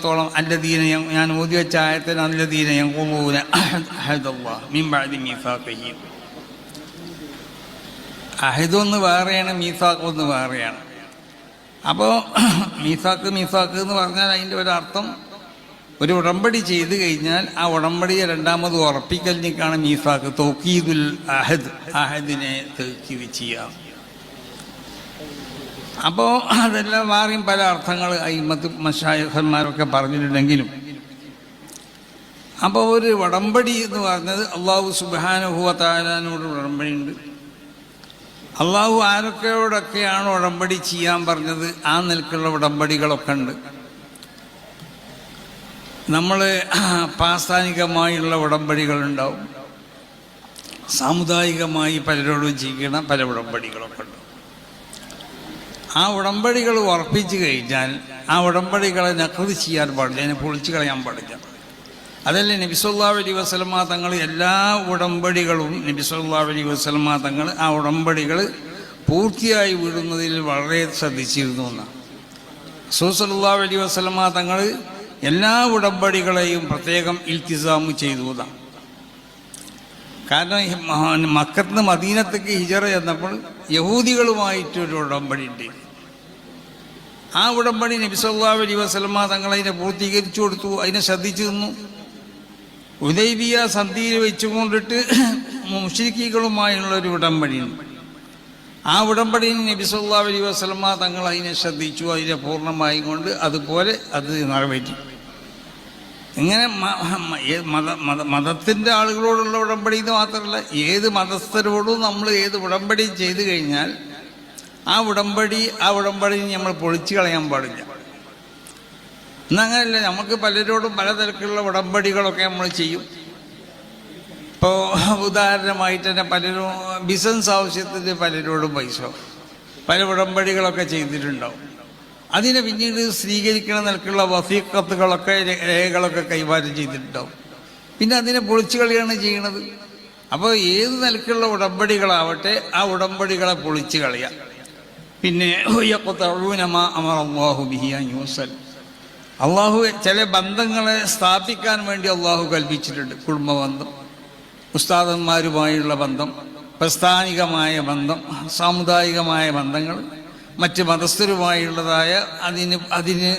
സംബന്ധിച്ചിടത്തോളം അല്ലദീന ഞാൻ ഓതി വെച്ച ആയത്തിൽ അല്ലദീന യങ്കൂന അഹിദൊന്ന് വേറെയാണ് മീസാഖ് ഒന്ന് വേറെയാണ്. അപ്പോൾ മീസാക്ക് മീസാക്ക് എന്ന് പറഞ്ഞാൽ അതിന്റെ ഒരർത്ഥം ഒരു ഉടമ്പടി ചെയ്തു കഴിഞ്ഞാൽ ആ ഉടമ്പടിയെ രണ്ടാമത് ഉറപ്പിക്കലിനേക്കാണ് മീസാക്ക് തോക്കീദുൽ അഹദ് അഹദിനെ തെക്കീത് ചെയ്യാം. അപ്പോൾ അതെല്ലാം മാറിയും പല അർത്ഥങ്ങൾ അയിമത്ത് മഷായഹന്മാരൊക്കെ പറഞ്ഞിട്ടുണ്ടെങ്കിലും. അപ്പോൾ ഒരു വടമ്പടി എന്ന് പറഞ്ഞത് അള്ളാഹു സുബാനുഭവത്താലാനോട് ഉടമ്പടിയുണ്ട് അള്ളാഹു ആരൊക്കെയോടൊക്കെയാണ് ഉടമ്പടി ചെയ്യാൻ പറഞ്ഞത്? ആ നിലക്കുള്ള ഉടമ്പടികളൊക്കെ ഉണ്ട്. നമ്മൾ പ്രാസ്ഥാനികമായുള്ള ഉടമ്പടികളുണ്ടാവും സാമുദായികമായി പലരോടും ചെയ്യണം പല ഉടമ്പടികളൊക്കെ ഉണ്ട്. ആ ഉടമ്പടികൾ ഉറപ്പിച്ചു കഴിഞ്ഞാൽ ആ ഉടമ്പടികളെ നക്കൃതി ചെയ്യാൻ പാടില്ല. അതിനെ പൊളിച്ചു കളയാൻ പാടില്ല. അതല്ലേ നബിസുല്ലാ അലി വസ്ലമ തങ്ങൾ എല്ലാ ഉടമ്പടികളും നബിസുല്ലാ അലി വസ്ലമ തങ്ങൾ ആ ഉടമ്പടികൾ പൂർത്തിയായി വിടുന്നതിൽ വളരെ ശ്രദ്ധിച്ചിരുന്നു എന്നാണ്. സൂസലുല്ലാ അലി വസ്ലമ തങ്ങൾ എല്ലാ ഉടമ്പടികളെയും പ്രത്യേകം ഇൽത്തിസാമ് ചെയ്തു എന്നാണ്. കാരണം മക്കത്ത് മദീനത്തേക്ക് ഹിജറ ചെന്നപ്പോൾ യഹൂദികളുമായിട്ടൊരു ഉടമ്പടി ഉണ്ട്. ആ ഉടമ്പടി നബിസല്ലാ അലി വസ്ലമ തങ്ങൾ അതിനെ പൂർത്തീകരിച്ചു കൊടുത്തു അതിനെ ശ്രദ്ധിച്ചു നിന്നു ഉദൈബിയ സന്ധിയിൽ വെച്ചുകൊണ്ടിട്ട് മുഷിരിക്കുകളുമായുള്ള ഒരു ഉടമ്പടിയുണ്ട്. ആ ഉടമ്പടി നബിസല്ലാ അലി വസ്ലമ തങ്ങൾ അതിനെ ശ്രദ്ധിച്ചു അതിനെ പൂർണമായും കൊണ്ട് അതുപോലെ അത് നിറവേറ്റി. ഇങ്ങനെ മത മതത്തിന്റെ ആളുകളോടുള്ള ഉടമ്പടി എന്ന് മാത്രമല്ല ഏത് മതസ്ഥരോടും നമ്മൾ ഏത് ഉടമ്പടി ചെയ്തു കഴിഞ്ഞാൽ ആ ഉടമ്പടി ആ ഉടമ്പടി നമ്മൾ പൊളിച്ചു കളയാൻ പാടില്ല. എന്നങ്ങനല്ല നമുക്ക് പലരോടും പലതരത്തിലുള്ള ഉടമ്പടികളൊക്കെ നമ്മൾ ചെയ്യും. ഇപ്പോൾ ഉദാഹരണമായിട്ട് തന്നെ പലരും ബിസിനസ് ആവശ്യത്തിന് പലരോടും പൈസ പല ഉടമ്പടികളൊക്കെ ചെയ്തിട്ടുണ്ടാവും. അതിനെ പിന്നീട് സ്വീകരിക്കണ നിലക്കുള്ള വസീക്കത്തുകളൊക്കെ രേഖകളൊക്കെ കൈമാറ്റം ചെയ്തിട്ടുണ്ടാവും. പിന്നെ അതിനെ പൊളിച്ചു കളിയാണ് ചെയ്യണത്. അപ്പോൾ ഏത് നിലക്കുള്ള ഉടമ്പടികളാവട്ടെ ആ ഉടമ്പടികളെ പൊളിച്ചു കളയാം. പിന്നെ. അള്ളാഹു ചില ബന്ധങ്ങളെ സ്ഥാപിക്കാൻ വേണ്ടി അള്ളാഹു കൽപ്പിച്ചിട്ടുണ്ട്. കുടുംബബന്ധം ഉസ്താദന്മാരുമായുള്ള ബന്ധം പ്രസ്ഥാനികമായ ബന്ധം സാമുദായികമായ ബന്ധങ്ങൾ മറ്റ് മതസ്ഥരുമായുള്ളതായ അതിന് അതിന്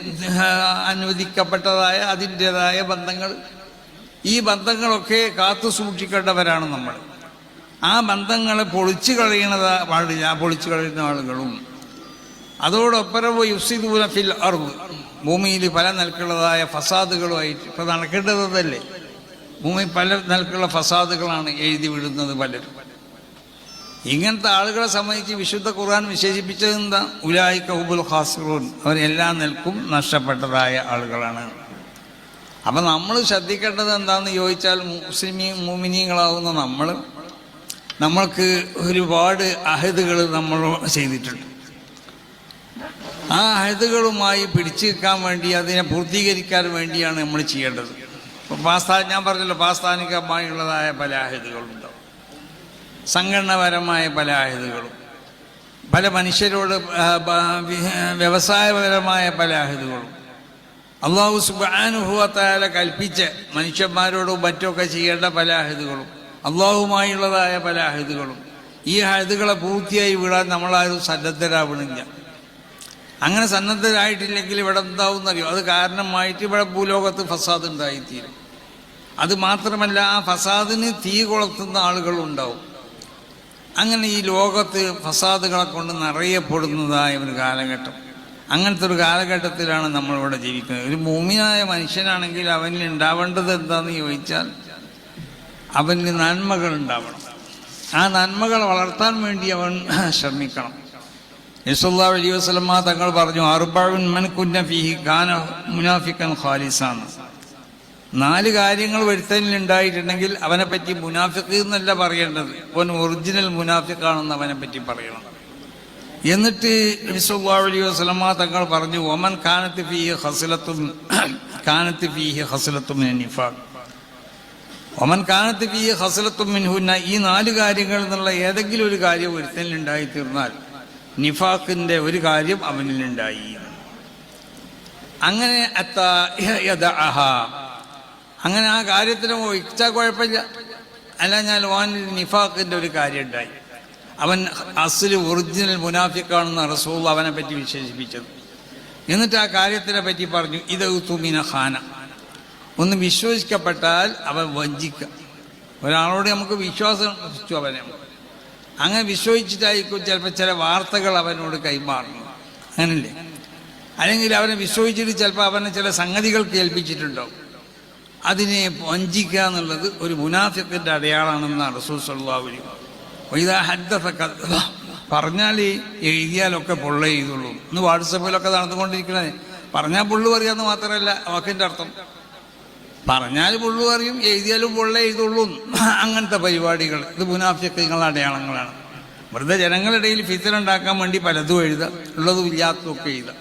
അനുവദിക്കപ്പെട്ടതായ അതിന്റെതായ ബന്ധങ്ങൾ. ഈ ബന്ധങ്ങളൊക്കെ കാത്തു സൂക്ഷിക്കേണ്ടവരാണ് നമ്മൾ. ആ ബന്ധങ്ങളെ പൊളിച്ചു കളയുന്നത് പാടില്ല പൊളിച്ചു കളയുന്ന ആളുകളും. അതോടൊപ്പം യുസിദൂന ഫിൽ ഭൂമിയിൽ പല നിലക്കുള്ളതായ ഫസാദുകളുമായിട്ട് ഇപ്പം നടക്കേണ്ടതല്ലേ ഭൂമി പല നിലക്കുള്ള ഫസാദുകളാണ് എഴുതി വിടുന്നത് പലരും. ഇങ്ങനത്തെ ആളുകളെ സംബന്ധിച്ച് വിശുദ്ധ ഖുർആൻ വിശേഷിപ്പിച്ചത് എന്താ? ഉലായി കഹുബുൽ ഖാസിറൂൻ. അവർ എല്ലാ നിലക്കും നഷ്ടപ്പെട്ടതായ ആളുകളാണ്. അപ്പം നമ്മൾ ശ്രദ്ധിക്കേണ്ടത് എന്താണെന്ന് ചോദിച്ചാൽ മുസ്ലിമീ മൂമിനീങ്ങളാവുന്ന നമ്മൾ. നമ്മൾക്ക് ഒരുപാട് അഹദുകൾ നമ്മൾ ചെയ്തിട്ടുണ്ട്. ആ അഹദുകളുമായി പിടിച്ചു നിൽക്കാൻ വേണ്ടി അതിനെ പൂർത്തീകരിക്കാൻ വേണ്ടിയാണ് നമ്മൾ ചെയ്യേണ്ടത്. ഇപ്പോൾ പാസ്താ ഞാൻ പറഞ്ഞല്ലോ പാസ്താനികമായുള്ളതായ പല അഹദുകളുണ്ടാവും സംഘടനപരമായ പല ആയുധങ്ങളും. പല മനുഷ്യരോട് വ്യവസായപരമായ പല ആയുധങ്ങളും. അള്ളാഹു സുബാനുഭവത്താല കൽപ്പിച്ച് മനുഷ്യന്മാരോടും മറ്റൊക്കെ ചെയ്യേണ്ട പല ആയുധങ്ങളും. അള്ളാഹുമായുള്ളതായ പല ആയുധങ്ങളും. ഈ ആയുധകളെ പൂർത്തിയായി വിടാൻ നമ്മളാരും സന്നദ്ധരാവണില്ല. അങ്ങനെ സന്നദ്ധരായിട്ടില്ലെങ്കിൽ ഇവിടെ എന്താവുന്നറിയോ അത് കാരണമായിട്ട് ഇവിടെ ഭൂലോകത്ത് ഫസാദ് ഉണ്ടായിത്തീരും. അത് മാത്രമല്ല ആ ഫസാദിന് തീ കൊളുത്തുന്ന ആളുകളുണ്ടാവും. അങ്ങനെ ഈ ലോകത്ത് ഫസാദുകളെ കൊണ്ട് നിറയപ്പെടുന്നതായ ഒരു കാലഘട്ടം. അങ്ങനത്തെ ഒരു കാലഘട്ടത്തിലാണ് നമ്മളിവിടെ ജീവിക്കുന്നത്. ഒരു ഭൂമിയായ മനുഷ്യനാണെങ്കിൽ അവനിൽ ഉണ്ടാവേണ്ടത് എന്താണെന്ന് ചോദിച്ചാൽ അവന് നന്മകൾ ഉണ്ടാവണം. ആ നന്മകൾ വളർത്താൻ വേണ്ടി അവൻ ശ്രമിക്കണം. യസുല്ലാ അലി വസ്ലമ്മ തങ്ങൾ പറഞ്ഞു അർബാവിൻ മൻ കുന്ന ഫിഹി ഖാന മുനാഫിക്കൻ ഖാലിസാണ്. നാല് കാര്യങ്ങൾ വരുത്തലിൽ ഉണ്ടായിട്ടുണ്ടെങ്കിൽ അവനെ പറ്റി മുനാഫിക്ക് എന്നല്ല പറയേണ്ടത്. അവൻ ഒറിജിനൽ മുനാഫിക്കാണെന്ന് പറ്റി പറയണം. എന്നിട്ട് നബിസല്ലാ അലൈഹി വസ്ലമ്മ തങ്ങൾ പറഞ്ഞു ഒമൻ കാനത്ത് ഫിഹി ഹസലത്തും കാനത്ത് ഫിഹി ഹസലത്തും നിഫാഖ്. ഒമൻ കാനത്ത് ഫിഹി ഹസലത്തും മിൻഹുന്ന ഈ നാല് കാര്യങ്ങൾ എന്നുള്ള ഏതെങ്കിലും ഒരു കാര്യം ഒരുത്തനിൽ ഉണ്ടായി നിഫാഖിന്റെ ഒരു കാര്യം അവനിലുണ്ടായി. അങ്ങനെ. അങ്ങനെ ആ കാര്യത്തിന് ഇച്ചാ കുഴപ്പമില്ല. അല്ല ഞാൻ വാനിൽ നിഫാക്കിന്റെ ഒരു കാര്യം ഉണ്ടായി. അവൻ അസിൽ ഒറിജിനൽ മുനാഫിക്കാണെന്ന് റസൂൾ അവനെ പറ്റി വിശേഷിപ്പിച്ചത്. എന്നിട്ട് ആ കാര്യത്തിനെ പറ്റി പറഞ്ഞു ഇത് തുമിന ഖാന. ഒന്ന് വിശ്വസിക്കപ്പെട്ടാൽ അവൻ വഞ്ചിക്കുക ഒരാളോട് നമുക്ക് വിശ്വാസം അവനെ. അങ്ങനെ വിശ്വസിച്ചിട്ടായിരിക്കും ചിലപ്പോൾ ചില വാർത്തകൾ അവനോട് കൈമാറുന്നു അങ്ങനല്ലേ? അല്ലെങ്കിൽ അവനെ വിശ്വസിച്ചിട്ട് ചിലപ്പോൾ അവനെ ചില സംഗതികൾ കേൾപ്പിച്ചിട്ടുണ്ടാവും. അതിനെ വഞ്ചിക്കുക എന്നുള്ളത് ഒരു മുനാഫിത്തിന്റെ അടയാളാണെന്നാണ് റസൂൽ. പറഞ്ഞാൽ എഴുതിയാലൊക്കെ പൊള്ള ചെയ്തുള്ളൂ. ഇന്ന് വാട്സപ്പിലൊക്കെ നടന്നുകൊണ്ടിരിക്കണേ. പറഞ്ഞാൽ പൊള്ളു പറയാന്ന് മാത്രമല്ല വാക്കിന്റെ അർത്ഥം. പറഞ്ഞാൽ പുള്ളു അറിയും എഴുതിയാലും പൊള്ള എഴുതുള്ളൂ. അങ്ങനത്തെ പരിപാടികൾ ഇത് മുനാഫിക്കങ്ങളുടെ അടയാളങ്ങളാണ്. വെറുതെ ജനങ്ങളിടയിൽ ഫിത്തലുണ്ടാക്കാൻ വേണ്ടി പലതും എഴുതുക ഉള്ളതും ഇല്ലാത്തതും ഒക്കെ എഴുതുക.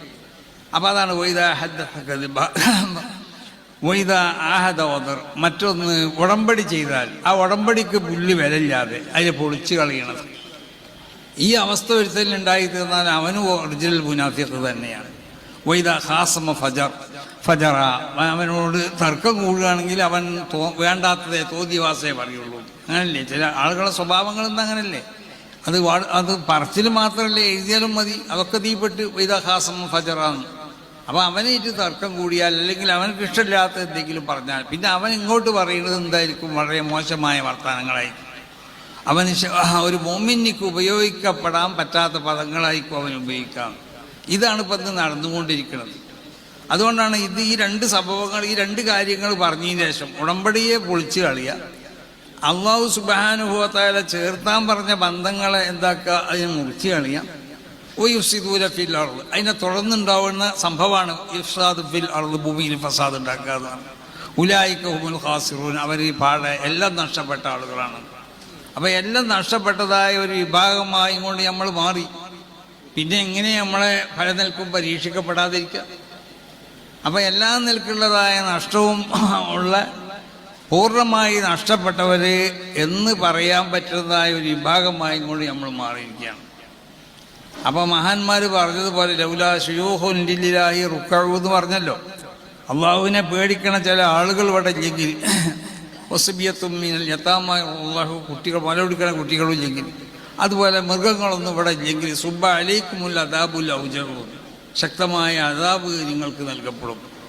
അപ്പോൾ അതാണ്. വൈദ ആഹദ ഓദർ മറ്റൊന്ന് ഉടമ്പടി ചെയ്താൽ ആ ഉടമ്പടിക്ക് പുല്ല് വിലയില്ലാതെ അതിനെ പൊളിച്ചു കളയണത്. ഈ അവസ്ഥ ഒരുത്തലുണ്ടായി തീർന്നാൽ അവനും ഒറിജിനൽ മുനാഫിക്ക് തന്നെയാണ്. വൈദ ഹാസമ ഫജർ. ഫജറ. അവനോട് തർക്കം കൂടുകയാണെങ്കിൽ അവൻ തോ വേണ്ടാത്തതേ തോതിവാസേ പറയുള്ളൂ. അങ്ങനല്ലേ? ചില ആളുകളുടെ സ്വഭാവങ്ങൾ അങ്ങനല്ലേ? അത് അത് പറച്ചിൽ മാത്രമല്ലേ എഴുതിയാലും മതി. അതൊക്കെ തീപ്പെട്ട് വൈദഹാസം ഫജറാന്ന് അപ്പം അവനേറ്റ് തർക്കം കൂടിയാൽ അല്ലെങ്കിൽ അവനക്ക് ഇഷ്ടമില്ലാത്ത എന്തെങ്കിലും പറഞ്ഞാൽ പിന്നെ അവൻ ഇങ്ങോട്ട് പറയുന്നത് എന്തായിരിക്കും? വളരെ മോശമായ വർത്തമാനങ്ങളായിരിക്കും അവന് ഒരു മോമിനിക്ക് ഉപയോഗിക്കപ്പെടാൻ പറ്റാത്ത പദങ്ങളായിരിക്കും അവൻ ഉപയോഗിക്കാം ഇതാണ് ഇപ്പം നടന്നുകൊണ്ടിരിക്കുന്നത്. അതുകൊണ്ടാണ് ഇത് ഈ രണ്ട് സംഭവങ്ങൾ ഈ രണ്ട് കാര്യങ്ങൾ പറഞ്ഞതിന് ശേഷം ഉടമ്പടിയെ പൊളിച്ചു കളിയ അള്ളാഹു സുബാനുഭവത്തായ ചേർത്താൻ പറഞ്ഞ ബന്ധങ്ങളെ എന്താക്കുക? അതിനെ മുറിച്ച് കളിയാം ഓ യുസിദൂല ഫിൽ അർൾ അതിനെ തുടർന്നുണ്ടാവുന്ന സംഭവമാണ് ഇഫ്സാദ് ഫിൽ അർൾ ഭൂമിയിൽ ഫസാദ് ഉണ്ടാക്കുക എന്നാണ് ഉലായിക്ക ഖാസിറൂൻ. അവർ ഈ പാടെ എല്ലാം നഷ്ടപ്പെട്ട ആളുകളാണ്. അപ്പൊ എല്ലാം നഷ്ടപ്പെട്ടതായ ഒരു വിഭാഗമായി കൊണ്ട് നമ്മൾ മാറി. പിന്നെ എങ്ങനെ നമ്മളെ ഫലനിൽക്കും പരീക്ഷിക്കപ്പെടാതിരിക്കുക? അപ്പൊ എല്ലാ നിൽക്കുള്ളതായ നഷ്ടവും ഉള്ള പൂർണമായി നഷ്ടപ്പെട്ടവര് എന്ന് പറയാൻ പറ്റുന്നതായ ഒരു വിഭാഗമായി കൂടി നമ്മൾ മാറിയിരിക്കുകയാണ്. അപ്പൊ മഹാന്മാർ പറഞ്ഞതുപോലെ ലൗല ഷുയൂഹുലില്ലാഹി റുക്കഴു എന്ന് പറഞ്ഞല്ലോ. അള്ളാഹുവിനെ പേടിക്കണ ചില ആളുകൾ ഇവിടെ ഇല്ലെങ്കിൽ ഒസുബിയത്തും മീനൽ യത്താമായ അള്ളാഹു കുട്ടികൾ മലപിടിക്കണ കുട്ടികളും ഇല്ലെങ്കിൽ അതുപോലെ മൃഗങ്ങളൊന്നും ഇവിടെ ഇല്ലെങ്കിൽ സുബ്ബ അലീക്കുമുല്ല അദാബുൽ ഔജറും ശക്തമായ അദാബ് നിങ്ങൾക്ക് നൽകപ്പെടും.